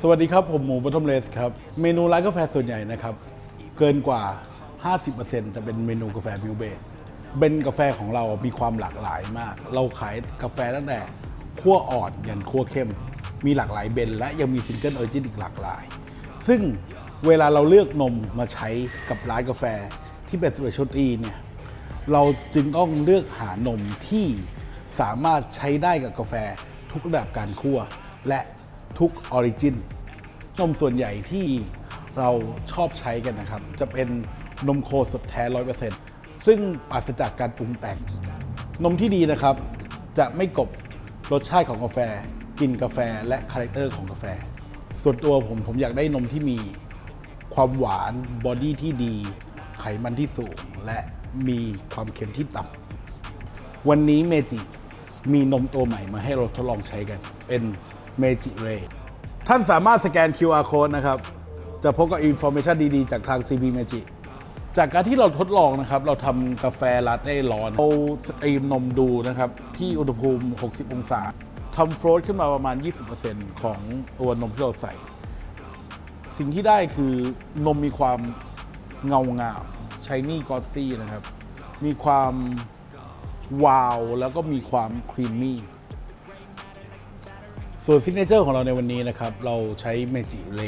สวัสดีครับ ผมหมูบอทมเลสครับ เมนูร้านกาแฟส่วนใหญ่นะครับ เกินกว่า 50%จะเป็นเมนูกาแฟมิลเบสเบนกาแฟของเรามีความหลากหลายมาก เราขายกาแฟตั้งแต่ขั้วอ่อนยันขั้วเข้ม มีหลากหลายเบนและยังมีซิงเกิลออริจินอีกหลากหลาย ซึ่งเวลาเราเลือกนมมาใช้กับร้านกาแฟที่เป็นสเปเชียลตี้เนี่ยเราจึงต้องเลือกหานมที่สามารถใช้ได้กับกาแฟทุกระดับการคั่วและ ทุกออริจินนมส่วนใหญ่ที่เราชอบใช้กันนะครับ จะเป็นนมโคสดแท้100%ซึ่งปราศจากการปรุงแต่ง นมที่ดีนะครับ จะไม่กบรสชาติของกาแฟกลิ่นกาแฟและคาแรคเตอร์ของกาแฟ ส่วนตัวผมผมอยากได้นมที่มีความหวานบอดี้ที่ดี ไขมันที่สูง และมีความเค็มที่ต่ำวันนี้เมจิมีนมตัวใหม่มาให้เราทดลองใช้กัน เป็น เมจิเรท่านสามารถสแกน QR code นะครับ จะพบกับอินโฟ a t ชันดี ๆ จากทาง CB Magic จากการที่เราทดลองนะครับ เราทำกาแฟลาเต้ร้อนเอาสตรีมนมดูนะครับ ที่อุณหภูมิ 60 องศาทำโฟลตขึ้นมาประมาณ 20%ของตัวนมที่เราใส่ สิ่งที่ได้คือนมมีความเงางามชายนี่กอซี่นะครับ มีความวาว แล้วก็มีความครีมมี่ ส่วนซิกเนเจอร์ของเราในวันนี้นะครับ เราใช้เมจิเล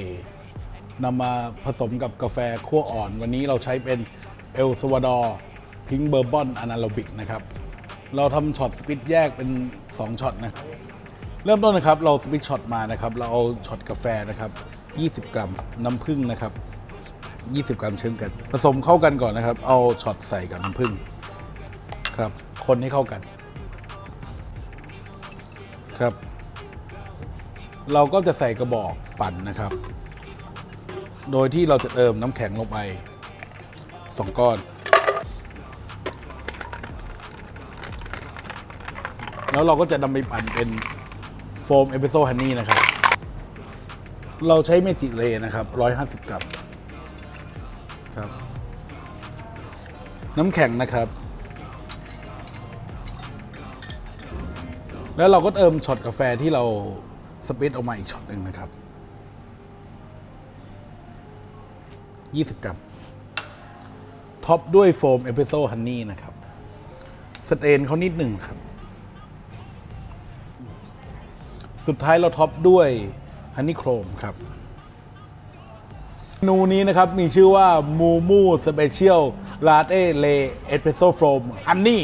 นำมาผสมกับกาแฟคั่วอ่อน วันนี้เราใช้เป็นเอลซาวาดอร์พิงเบอร์บอนอนาโรบิกนะครับ เราทำช็อตสปิตแยกเป็น 2ช็อตนะเริ่มต้นนะครับเราสปิตช็อตมานะครับ เราเอาช็อตกาแฟนะครับ 20 กรัมน้ำผึ้งนะครับ 20 กรัมเช่นกัน ผสมเข้ากันก่อนนะครับ เอาช็อตใส่กับน้ำผึ้งครับ คนให้เข้ากันครับ เราก็จะใส่กระบอกปั่นนะครับ โดยที่เราจะเติมน้ำแข็งลงไป2ก้อน แล้วเราก็จะนำไปปั่นเป็นโฟมเอเปโซฮันนี่นะครับ เราใช้เมจิเลนะครับ 150 กรัมครับ น้ำแข็งนะครับ แล้วเราก็เติมช็อตกาแฟที่เรา สปิตออกมาอีกช็อตหนึ่งนะครับ 20 กรัม ท็อปด้วยโฟมเอสเปรสโซ่ฮันนี่นะครับ สเตนเขานิดหนึ่งครับ สุดท้ายเราท็อปด้วยฮันนี่โครมครับเมนูนี้นะครับมีชื่อว่ามูมูสเปเชียลลาเต้เลเอสเปรสโซ่โฟมฮันนี่